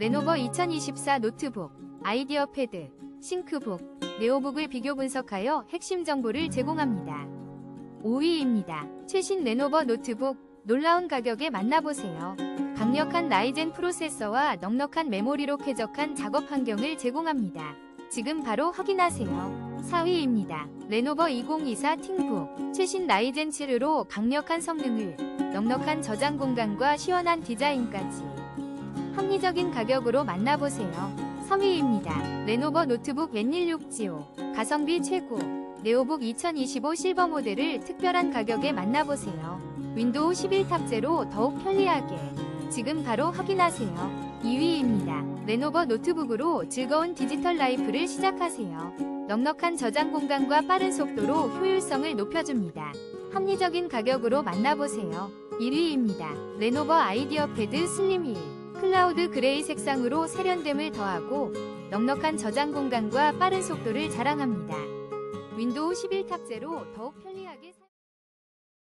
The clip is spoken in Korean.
레노버 2024 노트북, 아이디어 패드, 싱크북, 네오북을 비교 분석하여 핵심 정보를 제공합니다. 5위입니다. 최신 레노버 노트북, 놀라운 가격에 만나보세요. 강력한 라이젠 프로세서와 넉넉한 메모리로 쾌적한 작업 환경을 제공합니다. 지금 바로 확인하세요. 4위입니다. 레노버 2024 팅북, 최신 라이젠 7으로 강력한 성능을, 넉넉한 저장 공간과 시원한 디자인까지 합리적인 가격으로 만나보세요. 3위입니다. 레노버 노트북 N16GO 가성비 최고 네오북 2025 실버 모델을 특별한 가격에 만나보세요. 윈도우 11 탑재로 더욱 편리하게 지금 바로 확인하세요. 2위입니다. 레노버 노트북으로 즐거운 디지털 라이프를 시작하세요. 넉넉한 저장 공간과 빠른 속도로 효율성을 높여줍니다. 합리적인 가격으로 만나보세요. 1위입니다. 레노버 아이디어 패드 슬림 힐 클라우드 그레이 색상으로 세련됨을 더하고 넉넉한 저장 공간과 빠른 속도를 자랑합니다. 윈도우 11 탑재로 더욱 편리하게 사...